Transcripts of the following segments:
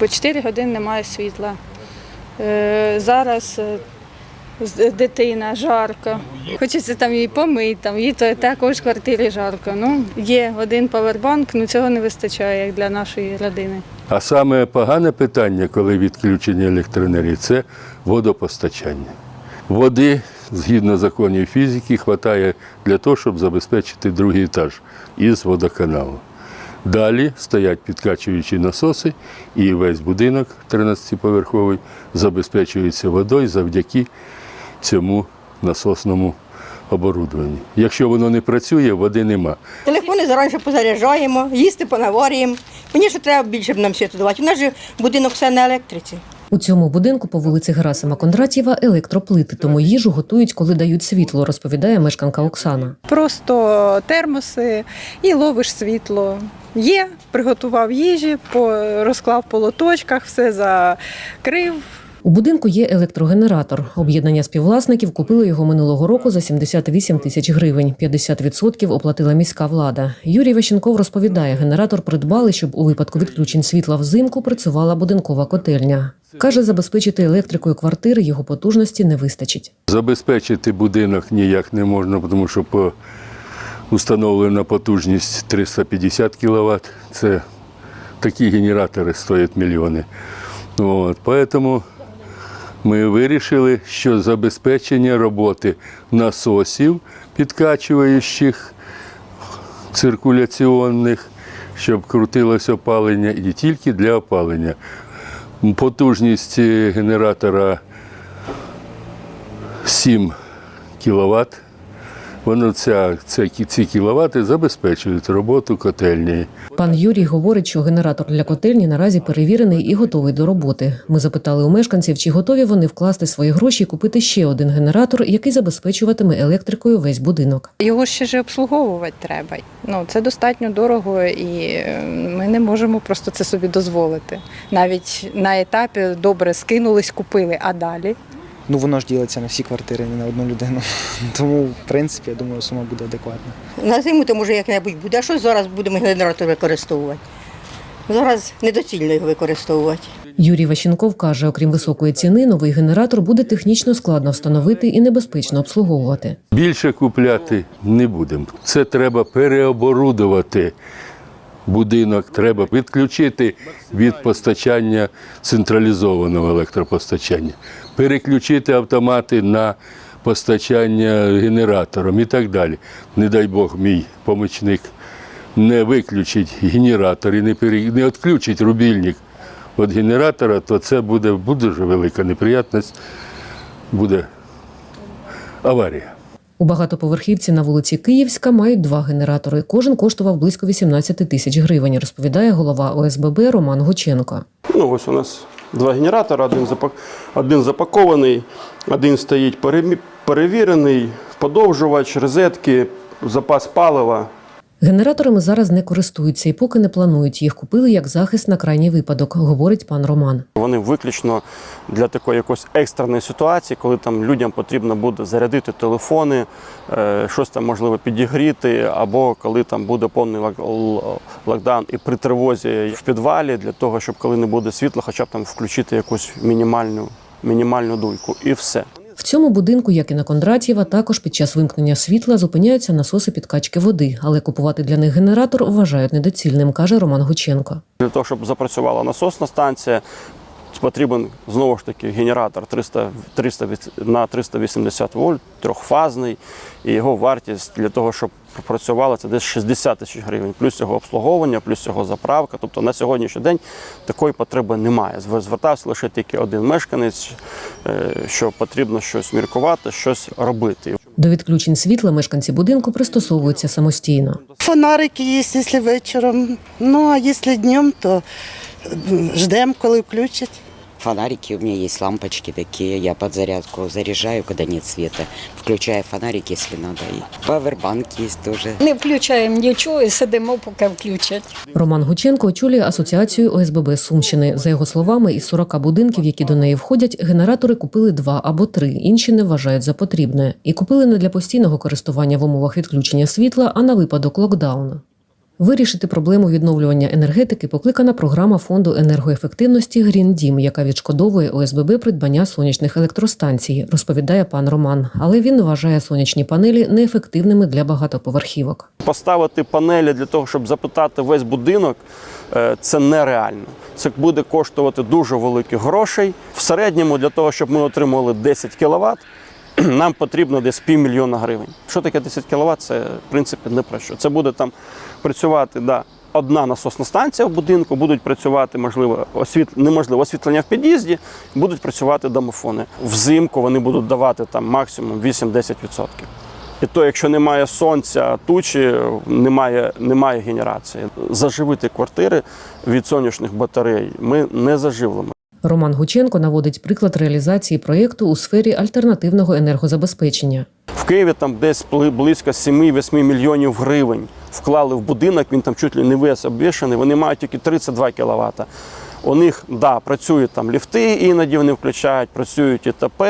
по 4 години немає світла. Е, Зараз е, дитина жарко. Хочеться там її помити, там їй також в квартирі жарко. Ну, є один павербанк, ну цього не вистачає як для нашої родини. А саме погане питання, коли відключення електроенергії, це водопостачання. Води, згідно законів фізики, вистачає для того, щоб забезпечити другий етаж із водоканалу. Далі стоять підкачуючі насоси, і весь будинок 13-поверховий забезпечується водою завдяки цьому насосному оборудованню. Якщо воно не працює, води нема. Телефони зараніше позаряджаємо, їсти понаварюємо. Мені що треба більше б нам світу давати. У нас же будинок все на електриці. У цьому будинку по вулиці Герасима Кондратєва електроплити, тому їжу готують, коли дають світло, розповідає мешканка Оксана. Просто термоси і ловиш світло. Є, приготував їжі, по, розклав по лоточках, все закрив. У будинку є електрогенератор. Об'єднання співвласників купили його минулого року за 78 тисяч гривень. 50% оплатила міська влада. Юрій Ващенков розповідає, генератор придбали, щоб у випадку відключень світла взимку працювала будинкова котельня. Каже, забезпечити електрикою квартири його потужності не вистачить. Забезпечити будинок ніяк не можна, тому що по установлена потужність 350 кВт. Це такі генератори стоять мільйони. От, Тому ми вирішили, що забезпечення роботи насосів підкачуючих циркуляційних, щоб крутилось опалення і тільки для опалення. Потужність генератора 7 кВт. Воно ця, ця, ці кіловати забезпечують роботу котельні. Пан Юрій говорить, що генератор для котельні наразі перевірений і готовий до роботи. Ми запитали у мешканців, чи готові вони вкласти свої гроші і купити ще один генератор, який забезпечуватиме електрикою весь будинок. Його ще ж обслуговувати треба. Ну, це достатньо дорого, і е, ми не можемо просто це собі дозволити. Навіть на етапі добре скинулись, купили, а далі. Ну воно ж ділиться на всі квартири, не на одну людину. Тому, в принципі, я думаю, сума буде адекватна. На зиму то може як-небудь буде. А що зараз будемо генератор використовувати? Зараз недоцільно його використовувати. Юрій Ващенков каже, окрім високої ціни, новий генератор буде технічно складно встановити і небезпечно обслуговувати. Більше купляти не будемо. Це треба переоборудувати будинок, треба відключити від постачання централізованого електропостачання, переключити автомати на постачання генератором і так далі. Не дай Бог, мій помічник не виключить генератор і не, пере... не відключить рубільник від генератора, то це буде, буде дуже велика неприятність, буде аварія. У багатоповерхівці на вулиці Київська мають два генератори. Кожен коштував близько 18 тисяч гривень, розповідає голова ОСББ Роман Гученко. Ну, ось у нас два генератори, один, запак... один запакований, один стоїть перевірений, подовжувач, розетки, запас палива. Генераторами зараз не користуються і поки не планують. Їх купили як захист на крайній випадок, говорить пан Роман. Вони виключно для такої якоїсь екстреної ситуації, коли там людям потрібно буде зарядити телефони, е, щось там можливо підігріти, або коли там буде повний лок- локдаун і при тривозі в підвалі, для того, щоб коли не буде світла, хоча б там включити якусь мінімальну, мінімальну дуйку, і все. В цьому будинку, як і на Кондратєва, також під час вимкнення світла зупиняються насоси підкачки води, але купувати для них генератор вважають недоцільним, каже Роман Гученко. Для того, щоб запрацювала насосна станція, потрібен знову ж таки генератор 300, 300 від- на 380 вольт, трьохфазний, і його вартість для того, щоб працювала, це десь 60 тисяч гривень, плюс його обслуговування, плюс його заправка. Тобто на сьогоднішній день такої потреби немає. Зв- Звертався лише тільки один мешканець, е, що потрібно щось міркувати, щось робити. До відключень світла мешканці будинку пристосовуються самостійно. Фонарики есть, если вечером. Ну, а если днем, то ждем, коли включать. Фонарики, у меня есть лампочки такие, я под зарядку заряжаю, когда нет света, включаю фонарик, если надо. И павербанк есть тоже. Не включаємо нічого і сидимо, поки включать. Роман Гученко очолює асоціацію ОСББ Сумщини. За його словами, із 40 будинків, які до неї входять, генератори купили два або три, інші не вважають за потрібне. І купили не для постійного користування в умовах відключення світла, а на випадок локдауну. Вирішити проблему відновлювання енергетики покликана програма фонду енергоефективності Green Дім, яка відшкодовує ОСББ придбання сонячних електростанцій, розповідає пан Роман. Але він вважає сонячні панелі неефективними для багатоповерхівок. Поставити панелі для того, щоб запитати весь будинок, е, це нереально. Це буде коштувати дуже великих грошей. В середньому для того, щоб ми отримали 10 кВт, нам потрібно десь півмільйона гривень. Що таке 10 кВт? Це в принципі не про що. Це буде там працювати да, одна насосна станція в будинку, будуть працювати, можливо, освіт... неможливо освітлення в під'їзді, будуть працювати домофони. Взимку вони будуть давати там максимум 8-10%. І то, якщо немає сонця, тучі, немає, немає генерації. Заживити квартири від сонячних батарей ми не заживлимо. Роман Гученко наводить приклад реалізації проєкту у сфері альтернативного енергозабезпечення. В Києві там десь близько 7-8 мільйонів гривень вклали в будинок, він там чуть ли не весь обвішаний, вони мають тільки 32 кВт. У них да, працюють там ліфти, іноді вони включають, працюють ІТП,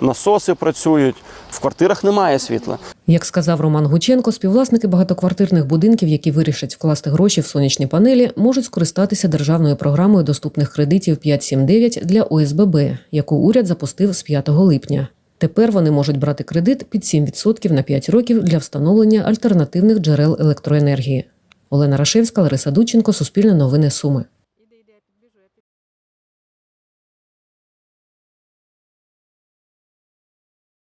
насоси працюють. В квартирах немає світла. Як сказав Роман Гученко, співвласники багатоквартирних будинків, які вирішать вкласти гроші в сонячні панелі, можуть скористатися державною програмою доступних кредитів 579 для ОСББ, яку уряд запустив з 5 липня. Тепер вони можуть брати кредит під 7% на 5 років для встановлення альтернативних джерел електроенергії. Олена Рашевська, Лариса Дученко, Суспільне новини Суми.